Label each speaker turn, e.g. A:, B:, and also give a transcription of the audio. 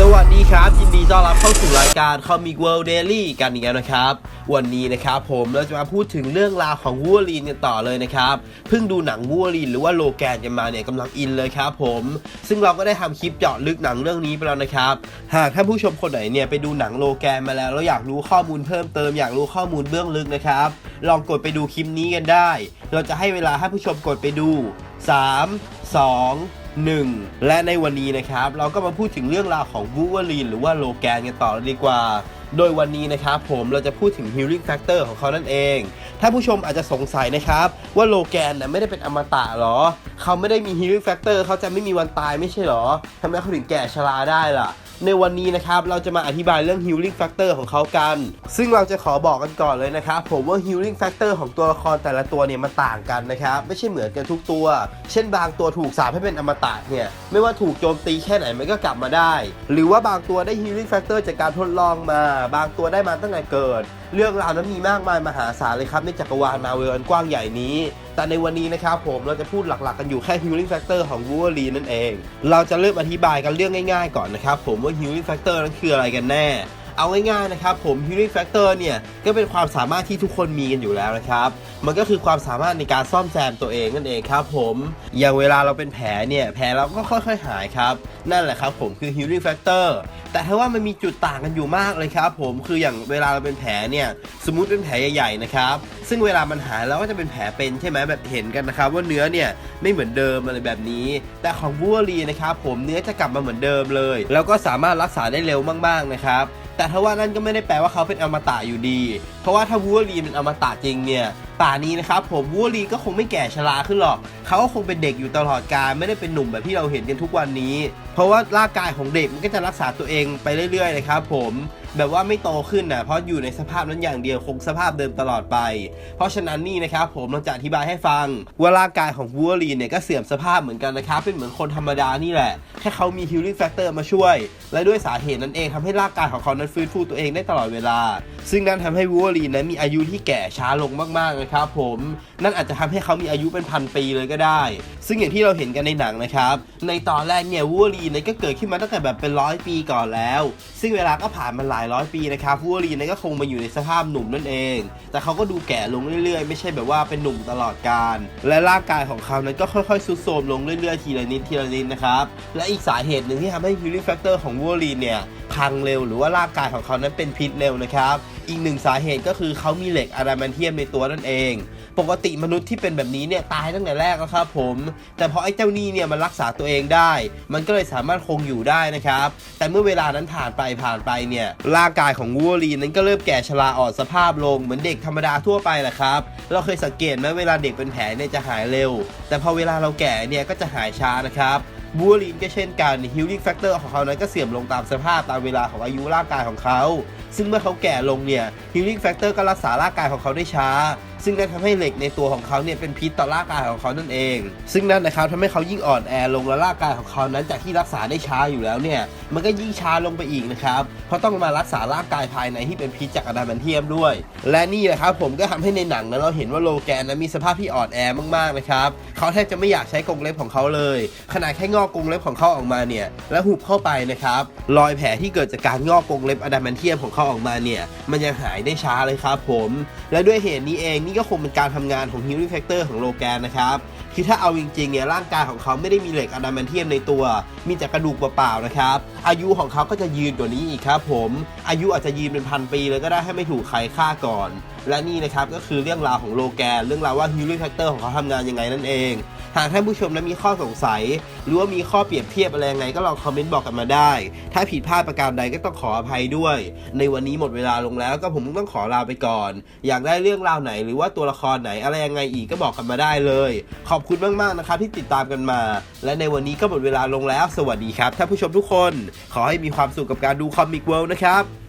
A: สวัสดีครับ ยินดีต้อนรับเข้าสู่รายการ Comic World Daily กันอีกแล้วนะครับ วันนี้นะครับผมเราจะมาพูดถึงเรื่องราวของวูวลีนกันต่อเลยนะครับ เพิ่งดูหนังวูวลีนหรือว่าโลแกนกันมาเนี่ยกำลังอินเลยครับผม ซึ่งเราก็ได้ทำคลิปเจาะลึกหนังเรื่องนี้ไปแล้วนะครับ หากท่านผู้ชมคนไหนเนี่ยไปดูหนังโลแกนมาแล้วแล้วอยากรู้ข้อมูลเพิ่มเติมอยากรู้ข้อมูลเบื้องลึกนะครับ ลองกดไปดูคลิปนี้กันได้ เราจะให้เวลาให้ผู้ชมกดไปดู 3 2 1 และในวันนี้นะครับ เราก็มาพูดถึงเรื่องราวของวูเวอรีนหรือว่าโลแกนกันต่อเลยดีกว่า โดยวันนี้นะครับผมเราจะพูดถึง healing factor ของเขานั่นเอง ถ้าผู้ชมอาจจะสงสัยนะครับ ว่าโลแกนน่ะไม่ได้เป็นอมตะหรอ เขาไม่ได้มี healing factor เขาจะไม่มีวันตายไม่ใช่หรอทำไมเขาถึงแก่ชราได้ล่ะ ในวันนี้นะครับเราจะมาอธิบายเรื่อง healing factor ของเขากัน ซึ่งเราจะขอบอกกันก่อนเลยนะครับผมว่า healing factor ของตัวละครแต่ละตัวเนี่ยมันต่างกันนะครับไม่ใช่เหมือนกันทุกตัว เช่นบางตัวถูกสาปให้เป็นอมตะเนี่ยไม่ว่าถูกโจมตีแค่ไหนมันก็กลับมาได้ หรือว่าบางตัวได้ healing factor จากการทดลองมา บางตัวได้มาตั้งแต่เกิดเรื่องราวนั้นมีมากมายมหาศาลเลยครับในจักรวาลมาเวลอันกว้างใหญ่นี้ แต่ในวันนี้นะครับผมเราจะพูดหลักๆกันอยู่แค่ healing factor ของ Wolverine นั่นเอง เราจะเริ่มอธิบายกันเรื่องง่ายๆ ก่อนนะครับผมว่า healing factor นั้นคืออะไรกันแน่ เอาง่ายๆนะครับผม healing factor เนี่ยก็เป็นความสามารถที่ทุกคนมีกันอยู่แล้วนะครับมันก็คือความสามารถในการซ่อมแซมตัวเองนั่นเองครับผมอย่างเวลาเราเป็นแผลเนี่ยแผลเราก็ค่อยๆหายครับ นั่นแหละครับผมคือ healing factor แต่ถ้าว่ามันมีจุดต่างกันอยู่มากเลยครับผมคืออย่างเวลาเราเป็นแผลเนี่ยสมมุติเป็นแผลใหญ่ๆนะครับซึ่งเวลามันหายแล้วก็จะเป็นแผลเป็นใช่ไหมแบบเห็นกันนะครับ ว่าเนื้อเนี่ยไม่เหมือนเดิมอะไรแบบนี้ แต่ของบูวรีนะครับผมเนื้อจะกลับมาเหมือนเดิมเลย แล้วก็สามารถรักษาได้เร็วมากๆนะครับ แต่ถ้าว่านั่นก็ไม่ได้แปลว่าเขาเป็นอมตะอยู่ดี เพราะว่าถ้าวูวรีเป็นอมตะจริงเนี่ยป่านี้นะครับผมวูวรีก็คงไม่แก่ชราขึ้นหรอก เขาก็คงเป็นเด็กอยู่ตลอดกาลไม่ได้เป็นหนุ่มแบบที่เราเห็นกันทุกวันนี้ เพราะว่าร่างกายของเด็กมันก็จะรักษาตัวเองไปเรื่อยๆนะครับผม แบบว่าไม่โตขึ้นนะเพราะอยู่ในสภาพนั้นอย่างเดียวคงสภาพเดิมตลอดไป เพราะฉะนั้นนี่นะครับผมเราจะอธิบายให้ฟังว่าร่างกายของวูวรีเนี่ยก็เสื่อมสภาพเหมือนกันนะครับเป็นเหมือนคนธรรมดานี่แหละแค่เขามี healing factor มาช่วย และด้วยสาเหตุนั้นเองทำให้ร่างกายของเขานั้นฟื้นฟูตัวเองได้ตลอดเวลา ซึ่งนั่นทำให้วูวรีนนั้นมีอายุที่แก่ช้าลงมากๆนะครับผมนั่นอาจจะทำให้เขามีอายุเป็นพันปีเลยก็ได้ ซึ่งอย่างที่เราเห็นกันในหนังนะครับ ในตอนแรกเนี่ยวูวรีนเนี่ยก็เกิดขึ้นมาตั้งแต่แบบเป็นร้อยปีก่อนแล้ว ซึ่งเวลาก็ผ่านมาหลายร้อยปีนะครับวูวรีนเนี่ยก็คงมาอยู่ในสภาพหนุ่มนั่นเอง แต่เขาก็ดูแก่ลงเรื่อยๆ ไม่ใช่แบบว่าเป็นหนุ่มตลอดกาลและร่างกายของเขานั้นก็ค่อยๆซุดโทรมลงเรื่อยๆทีละนิดทีละนิดนะครับ และอีกสาเหตุหนึ่งที่ทำให้ healing factor ของวูวรีนเนี่ยพังเร็วหรือว่าร่างกายของเขานั้นเป็นพิษเร็วนะครับ อีกหนึ่งสาเหตุก็คือเขามีเหล็กอะดามนเทียมในตัวนั่นเอง ปกติมนุษย์ที่เป็นแบบนี้เนี่ยตายตั้งแต่แรกแล้วครับผม แต่พอไอ้เจ้านี่เนี่ยมันรักษาตัวเองได้ มันก็เลยสามารถคงอยู่ได้นะครับ แต่เมื่อเวลานั้นผ่านไปผ่านไปเนี่ยร่างกายของวูวรีนั้นก็เริ่มแก่ชราอ่อนสภาพลงเหมือนเด็กธรรมดาทั่วไปแหละครับ เราเคยสังเกตไหมเวลาเด็กเป็นแผลเนี่ยจะหายเร็ว แต่พอเวลาเราแก่เนี่ยก็จะหายช้านะครับ บูลีนก็เช่นกันฮิลลิ่งแฟกเตอร์ของเขานั้นก็เสื่อมลงตามสภาพตามเวลาของอายุร่างกายของเขา ซึ่งเมื่อเขาแก่ลงเนี่ยฮิลลิ่งแฟกเตอร์ก็รักษาร่างกายของเขาได้ช้า ซึ่งนั่นทำให้เหล็กในตัวของเขาเนี่ยเป็นพิษต่อร่างกายของเขานั่นเอง ซึ่งนั่นนะครับทำให้เขายิ่งอ่อนแอลงและร่างกายของเขานั้นจากที่รักษาได้ช้าอยู่แล้วเนี่ยมันก็ยิ่งช้าลงไปอีกนะครับเพราะต้องมารักษาร่างกายภายในที่เป็นพิษจากอะดามันเทียมด้วย และนี่แหละครับผมก็ทำให้ในหนังนั้นเราเห็นว่าโลแกนนั้นมีสภาพที่อ่อนแอมากๆนะครับเขาแทบจะไม่อยากใช้กรงเล็บของเขาเลย ขนาดแค่งอกกรงเล็บของเขาออกมาเนี่ยแล้วหุบเข้าไปนะครับรอยแผลที่เกิดจากการงอกกรงเล็บอะดามันเทียมของเขาออกมาเนี่ยมันยังหายได้ช้าเลยครับผม และด้วยเหตุนี้เองนี่ก็คงเป็นการทำงานของฮิวมิแฟกเตอร์ของโลแกนนะครับคือถ้าเอาจริงๆเนี่ยร่างกายของเขาไม่ได้มีเหล็กอะดามันเทียมในตัว มีแต่กระดูกเปล่าๆนะครับ อายุของเขาก็จะยืนกว่านี้อีกครับผม อายุอาจจะยืนเป็นพันปีเลยก็ได้ให้ไม่ถูกใครฆ่าก่อน และนี่นะครับก็คือเรื่องราวของโลแกน เรื่องราวว่า healing factor ของเขาทำงานยังไงนั่นเอง หากท่านผู้ชมนั้นมีข้อสงสัย หรือว่ามีข้อเปรียบเทียบอะไรยังไงก็ลองคอมเมนต์บอกกันมาได้ ถ้าผิดพลาดประการใดก็ต้องขออภัยด้วย ในวันนี้หมดเวลาลงแล้วก็ผมต้องขอลาไปก่อน อยากได้เรื่องราวไหนหรือว่าตัวละครไหนอะไรยังไงอีกก็บอกกันมาได้เลย ขอบคุณมากๆนะครับที่ติดตามกันมา และในวันนี้ก็หมดเวลาลงแล้ว สวัสดีครับท่านผู้ชมทุกคน ขอให้มีความสุขกับการดูคอมิกเวิลด์นะครับ